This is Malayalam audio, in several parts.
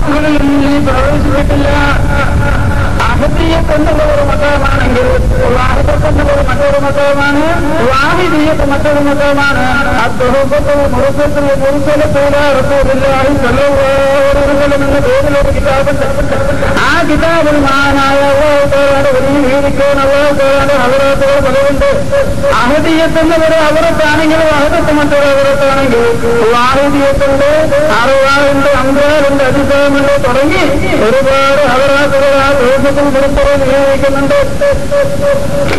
മതങ്ങളിലും നീ പ്രവേശിച്ചിട്ടില്ല അഹദീയത്ത് കൊണ്ടുള്ള ഒരു മതമാണെങ്കിൽ വാഹിദത്ത് കൊണ്ടുള്ള മറ്റൊരു മതമാണ് വാഹിദീയത്ത് മറ്റൊരു മതമാണ് എന്ന പേരിലൊരു കിതാബുണ്ട്. ആ കിതാബിൽ മഹാനായ ഹദറത്തുകൾ പലരുണ്ട് അഹദീയത്ത് എന്നൊരു അവറത്താണെങ്കിൽ വാഹിദത്ത് മറ്റൊരു അവരത്താണെങ്കിൽ വാഹിദീയത്തിന്റെ അറുവാറുണ്ട് അതിശയമുണ്ട് തുടങ്ങി ഒരുപാട് അവറാത്തുകൾ ആ ദേശത്തിൽ പുറത്തുകൾ നിയോഗിക്കുന്നുണ്ട്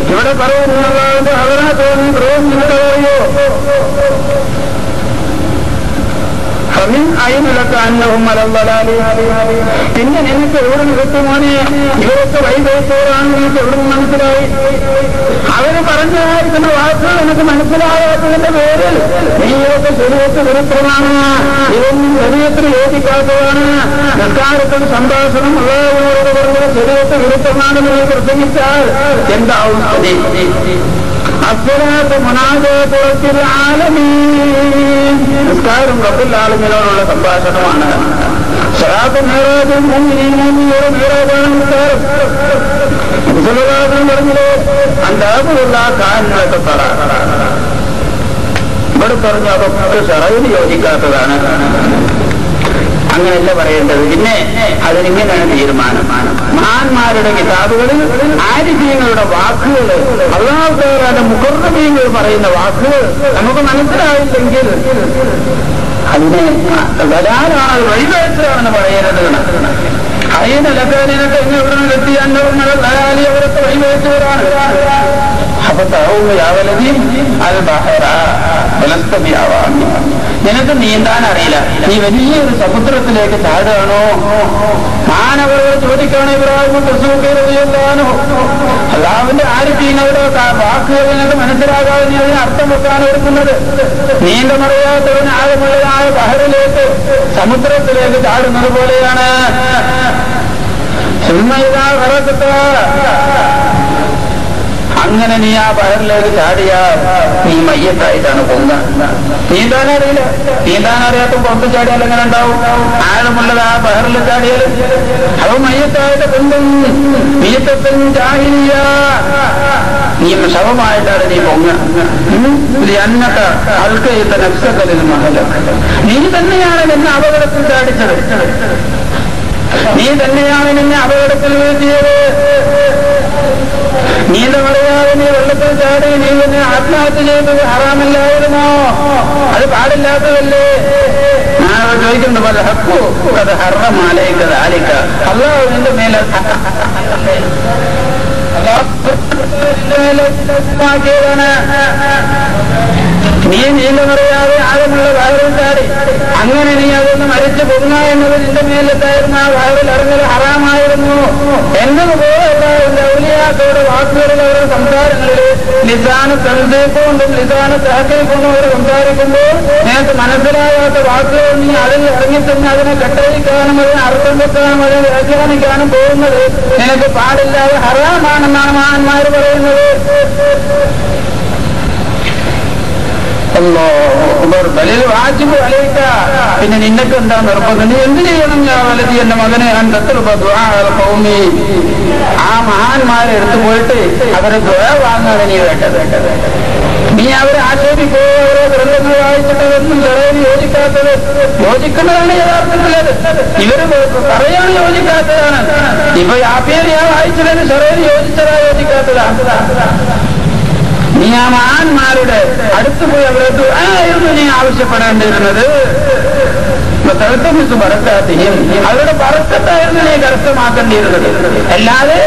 ഇവിടെ പറയുന്നതിന്റെ അവറാത്തുകൾ പ്രയോജനമുണ്ടോ ഫമിൻ അയിനുലൊക്കെ അന്നവും മലമ്പലാലി പിന്നെ നിനക്ക് എവിടെ കിട്ടുമോനെ ഇവരൊക്കെ വൈദ്യത്തോടാണ് നിനക്ക് എവിടെ മനസ്സിലായി? അവര് പറഞ്ഞായിരിക്കുന്ന വാക്കുകൾ എനിക്ക് മനസ്സിലാകാത്തതിന്റെ പേരിൽ നീയൊക്കെ ശരീരത്തിൽ വിരുദ്ധമാണ് ഇതൊന്നും ശരീരത്തിൽ യോജിക്കാത്തതാണ് നിസ്കാരത്തിൽ സംഭാഷണം ഉള്ളവരോട് പറഞ്ഞത് ശരീരത്തിൽ വിരുദ്ധമാണെന്ന് നീ പ്രസംഗിച്ചാൽ എന്താവും സ്ഥിതി അസ്വലാത്ത് മുനാജത്തിൽ ആലമീൻ നിസ്കാരം റബ്ബുൽ ആലമീനോടുള്ള സംഭാഷണമാണ് സ്വലാത്ത് മേറാജും മുന്നിനോട് മേറാജാണ് നിസ്കാരം മുസലവാദം പറഞ്ഞത് അന്താപുള്ള കാരണങ്ങളൊക്കെ തറ. ഇവിടെ പറഞ്ഞു അതൊക്കെ ഷറയിൽ യോജിക്കാത്തതാണ്. അങ്ങനെയല്ല പറയേണ്ടത്. പിന്നെ അതിനിങ്ങനെയാണ് തീരുമാനം. മഹാന്മാരുടെ കിതാബുകളിൽ ആരിഫീങ്ങളുടെ വാക്കുകൾ അള്ളാഹുക്കാരുടെ മുഖർണബീങ്ങൾ പറയുന്ന വാക്കുകൾ നമുക്ക് മനസ്സിലായില്ലെങ്കിൽ അതിനെ വരാനാണ് വഴിവേച്ചതാണെന്ന് പറയരുത്. അയ്യനലക്കാരനൊക്കെ എന്നെ ഇവിടെ എത്തി അന്നവങ്ങൾ വരാലി നിനക്ക് നീന്താൻ അറിയില്ല. നീ വലിയൊരു സമുദ്രത്തിലേക്ക് ചാടുകയാണോ? മാനവരോട് ചോദിക്കുകയാണ് ഇബ്രാഹിം പ്രസവിക്കാനോ അള്ളാവിന്റെ ആരിഫീങ്ങളുടെ വാക്കുകൾ നിനക്ക് മനസ്സിലാകാതെ നീ അതിന് അർത്ഥം വെക്കാൻ എടുക്കുന്നത് നീന്തമറിയാത്തവന് ആഴമുള്ളതായ ബഹറിലേക്ക് സമുദ്രത്തിലേക്ക് ചാടുന്നത് പോലെയാണ്. സിനിമയിതാ കറക്കത്ത അങ്ങനെ നീ ആ ബഹറിലേക്ക് ചാടിയാ നീ മയ്യത്തായിട്ടാണ് പൊങ്ങ നീന്താൻ അറിയാത്ത പുറത്ത് ചാടിയാൽ എങ്ങനെ ഉണ്ടാവും? ആഴമുള്ളത് ആ ബഹറിൽ ചാടിയാൽ. അത് മയ്യത്തായിട്ട് പൊങ്ങും. മീത്തത്തും ചാടിയ നീ ശവമായിട്ടാണ് നീ പൊങ്ങ അന്നത്തെ അൽക്കയത്തെ നക്സക്കലിൽ മഹല. നീ തന്നെയാണ് നിന്നെ അപകടത്തിൽ ചാടിച്ചത്. നീ തന്നെയാണ് നിന്നെ അപകടത്തിൽ വീഴ്ത്തിയത്. നീ പറയാതെ നീ വെള്ളത്തിൽ ചാടി നീ പിന്നെ ആത്മഹത്യ ചെയ്തത് ഹറാമല്ലായിരുന്നോ? അത് പാടില്ലാത്തതല്ലേ? ഞാൻ ചോദിക്കുന്നു ഹക്കു അത് ഹർമ്മമാലേക്ക് ആലിക്ക അല്ലാഹു നിന്റെ മേലെ നീ നീന്ത പറയാതെ ആഴമുള്ള വയറിൽ ചാടി. അങ്ങനെ നീ അതൊന്ന് മരിച്ചു പോകുന്ന എന്നത് നിന്റെ മേലെത്തായിരുന്നു ആ വയറിൽ ഇറങ്ങൽ ഹറാമായിരുന്നു. എന്നതുപോലെ ഔലിയാക്കളുടെ വാക്കുകളിൽ അവരുടെ സംസാരങ്ങളിൽ നിസാന തൽസേക്കൊണ്ടും നിസാന സഹകരിക്കൊണ്ടും അവർ സംസാരിക്കുമ്പോൾ നിനക്ക് മനസ്സിലാകാത്ത വാക്കുകൾ നീ അതിൽ ഇറങ്ങി തന്നെ അതിനെ കെട്ടഴിക്കാനും അതിനെ അർത്ഥം വെക്കാനും അതിനെ വ്യാഖ്യാനിക്കാനും പോകുന്നത് നിനക്ക് പാടില്ലാതെ ഹറാമാണെന്നാണ് മഹാന്മാർ പറയുന്നത്. പിന്നെ നിന്നക്ക് എന്താ നിർബന്ധം? നീ എന്ത് ചെയ്യണം ഞാൻ വലതി എന്റെ മകനെ കൗമി ആ മഹാന്മാരെ എടുത്തു പോയിട്ട് അവരെ ദ്വയ വാങ്ങാതെ നീ വേണ്ടത്. നീ അവരെ ആക്ഷേപിക്കോ? ഓരോ ഗ്രന്ഥങ്ങൾ വായിച്ചിട്ടതെന്നും ചെറിയ യോജിക്കാത്തത്. യോജിക്കുന്നതാണ് യഥാർത്ഥത്തിലത് ഇവർ പറയാണ് യോജിക്കാത്തതാണ്. ഇപ്പൊ ആ പേര് ഞാൻ വായിച്ചതിന് ചെറിയ യോജിച്ചതാ യോജിക്കാത്തതാണ് നീ അടുത്തു പോയി അവരോട് ആയിരുന്നു നീ ആവശ്യപ്പെടേണ്ടിയിരുന്നത്. പറക്കാത്തെയും അവരുടെ പറക്കത്തായിരുന്നു നീ കരസ്ഥമാക്കേണ്ടിയിരുന്നത്. അല്ലാതെ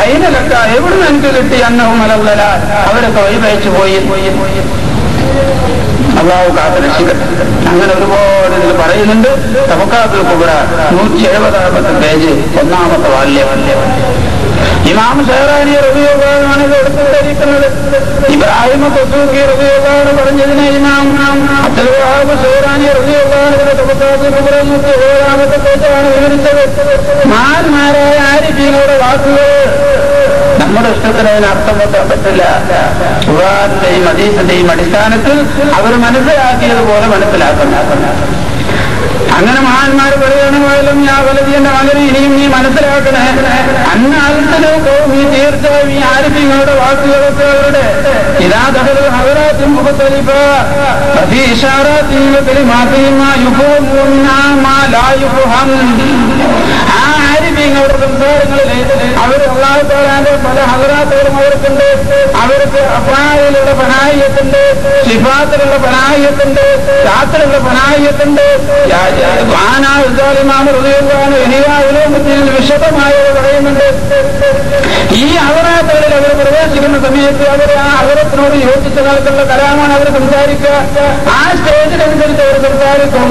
അതിനലക്ക എവിടുന്ന് എനിക്ക് കിട്ടി അന്നവും മലവല അവരൊക്കെ വഴിപയച്ചു പോയി. അള്ളാഹു കാത്തരക്ഷിക്കട്ടെ. അങ്ങനെ ഒരുപാട് ഇതിൽ പറയുന്നുണ്ട്. തബക്കാത്തുൽ കുബറ നൂറ്റി എഴുപതാമത്തെ പേജ് ഒന്നാമത്തെ വാല്യം. ഇമാം ഷെഹറാനി റബിയോഗാണ് ഇത് എടുത്തുകൊണ്ടിരിക്കുന്നത് ഇബ്രാഹിം തസൂക്കി റബിയോഗാണ് പറഞ്ഞതിനെ ഇമാം അബ്ദുൽ വഹാബ് ഷെഹറാനി റബിയോഗാണ് ഇതിന്റെ ഏഴാമത്തെ പേജാണ് വിവരിച്ചത്. മഹാന്മാരായ ആരിഫീനോടെ വാക്കുകൾ നമ്മുടെ ഇഷ്ടത്തിന് അതിന് അർത്ഥം വെക്കാൻ പറ്റില്ല. ഖുറാന്റെയും ഹദീസിന്റെയും അടിസ്ഥാനത്തിൽ അവർ മനസ്സിലാക്കിയതുപോലെ മനസ്സിലാക്കണം അങ്ങനെ മഹാന്മാർ പറയുകയാണ് പോയാലും വലതിയുടെ വളരെ ഇനിയും നീ മനസ്സിലാക്കണേ. അന്ന ആൽത്തലോ ഈ തീർച്ചയായും ഈ ആരിഫിങ്ങളുടെ വാക്കുകളൊക്കെ അവരുടെ ഇതാ അവർ അള്ളാഹുത്തോലാന്റെ പല ഹവരാത്തോളം അവർക്കുണ്ട്. അവർക്ക് അപ്പായിലുള്ള പനായത്തുണ്ട് ഷിഫാത്തിലുള്ള പനായത്തുണ്ട് രാത്രിയുള്ള പനായത്തുണ്ട് വിശദമായ പറയുന്നുണ്ട്. ഈ അവരാത്തകളിൽ അവർ പ്രവേശിക്കുന്ന സമയത്ത് അവർ ആ അവരത്തിനോട് യോജിച്ച കാലത്തുള്ള കലാമാണ് അവർ സംസാരിക്കുക. ആ സ്റ്റേജിനനുസരിച്ച് അവർ സംസാരിക്കും.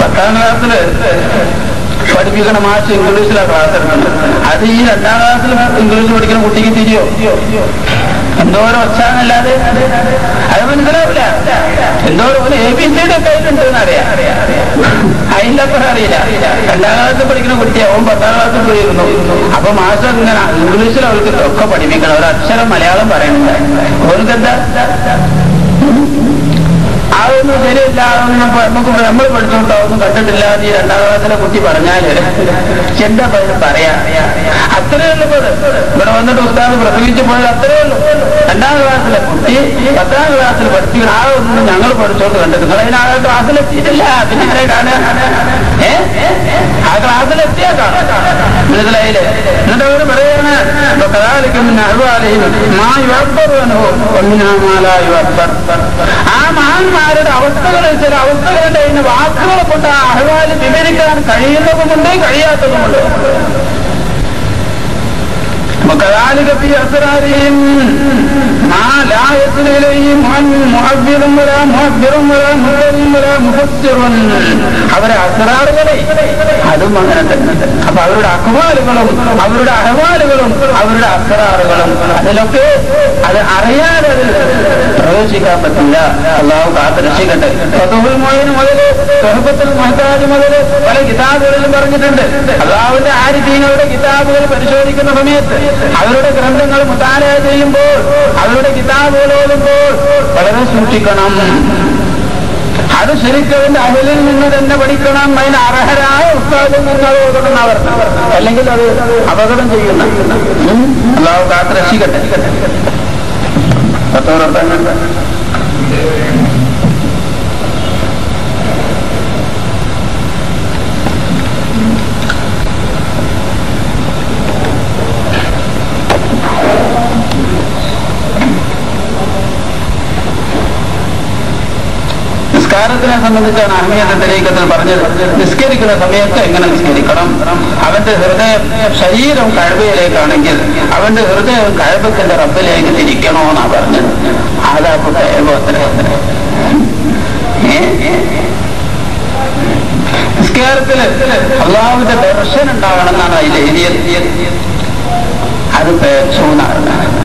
പത്താം ക്ലാസ്സിൽ പഠിപ്പിക്കണ മാഷ് ഇംഗ്ലീഷിലാണ് ക്ലാസ് എടുക്കുന്നത് അത് ഈ രണ്ടാം ക്ലാസ്സിൽ ഇംഗ്ലീഷ് പഠിക്കുന്ന കുട്ടിക്ക് തിരിയോ? എന്തോരം ഒച്ചാന്നല്ലാതെ. അത് മനസ്സിലാവില്ല. എന്തോരം ഒരു എ ബി സിയുടെ കയ്യിലുണ്ട് അറിയാം. അതിന്റെ അപ്പുറം അറിയില്ല. രണ്ടാം ക്ലാസ്സിൽ പഠിക്കുന്ന കുട്ടിയെ. അവൻ പത്താം ക്ലാസ്സിൽ പോയിരുന്നു. അപ്പൊ മാസം ഇങ്ങനെ ഇംഗ്ലീഷിൽ അവർക്ക് ഒക്കെ പഠിപ്പിക്കണം. ഒരു അക്ഷരം മലയാളം പറയണില്ല. അവർക്ക് എന്താ അതൊന്നും ശരിയല്ല അതൊന്നും നമുക്ക് നമ്മൾ പഠിച്ചോട്ടോ ഒന്നും കണ്ടിട്ടില്ല എന്ന് ഈ രണ്ടാം ക്ലാസ്സിലെ കുട്ടി പറഞ്ഞാൽ എന്താ പറയാ? അത്രേ ഉള്ളൂ. ഇവിടെ വന്നിട്ട് ഉസ്താദ് പ്രസംഗിച്ചു പോയത് അത്രേ ഉള്ളൂ. രണ്ടാം ക്ലാസ്സിലെ കുട്ടി പത്താം ക്ലാസ്സിൽ പഠിപ്പിക്കുന്ന ആ ഒന്നും ഞങ്ങൾ പഠിച്ചോണ്ട് കണ്ടിട്ടുണ്ട് നിങ്ങൾ അതിന് ആ ക്ലാസ്സിലെത്തിയിട്ടില്ല പിന്നെ ആരായിട്ടാണ് ഏ? ആ ക്ലാസ്സിലെത്തിയാ കാണാം മനസ്സിലായില്ലേ? എന്നിട്ട് അവർ പറയാണ് من കഥാലിക്കും മാ യുവബറുവനോ ഒന്നിനാ മാലാ യുവബർ ആ മഹാന്മാരുടെ അവസ്ഥകൾ ചില അവസ്ഥകളുണ്ട് അതിന് വാക്കുകളെ കൊണ്ട് ആ അഹ്വാൽ വിവരിക്കാൻ കഴിയുന്നതുമുണ്ട് കഴിയാത്തതുമുണ്ട്. وكذلك في أسرارهم ما لا يصل إليه محذر ولا محذر ولا مفسر ولا مفسر അവരെ അസറാറുകളെ അതും അങ്ങനെ തന്നെ അപ്പൊ അവരുടെ അഹ്വാലുകളും അവരുടെ അഹ്വാലുകളും അവരുടെ അസറാറുകളും അതിലൊക്കെ അത് അറിയാതെ അതിൽ പ്രവേശിക്കാൻ പറ്റില്ല അള്ളാഹു കാത്ത് രക്ഷിക്കട്ടെ ഫതുഹുൽ മുഈൻ മുതൽ സുഹബത്തുൽ മഹത്താജ് മുതൽ പല കിതാബുകളിലും പറഞ്ഞിട്ടുണ്ട്. അള്ളാഹുവിന്റെ ആരിഫീങ്ങളുടെ കിതാബുകൾ പരിശോധിക്കുന്ന സമയത്ത് അവരുടെ ഗ്രന്ഥങ്ങൾ മുതാല ചെയ്യുമ്പോൾ അവരുടെ കിതാബുകൾ ഓതുമ്പോൾ വളരെ സൂക്ഷിക്കണം. അത് ശരിക്കും അവലിൽ നിന്ന് തന്നെ പഠിക്കണം. അതിന് അർഹരായ ഉസ്താദിൽ നിന്ന് അത് അവർ അല്ലെങ്കിൽ അത് അപകടം ചെയ്യുന്ന. അള്ളാഹു കാത്ത് രക്ഷിക്കട്ടെ. നിസ്കാരത്തിനെ സംബന്ധിച്ചാണ് അഹ്മിയത്തെ തെരീക്കത്തിൽ പറഞ്ഞത്. നിസ്കരിക്കുന്ന സമയത്ത് എങ്ങനെ നിസ്കരിക്കണം? അവന്റെ ഹൃദയം ശരീരം കഴിവയിലേക്കാണെങ്കിൽ അവന്റെ ഹൃദയം കഴിവത്തിന്റെ റബ്ബിലേക്ക് തിരിക്കണമെന്നാ പറഞ്ഞത്. ആദാപ്പ് കഴവത്തിന് നിസ്കാരത്തിൽ അള്ളാഹുവിന്റെ ദർശനം ഉണ്ടാവണം എന്നാണ് അതിൽ എഴുതിയത്. അത് പേച്ചൂന്നാണ്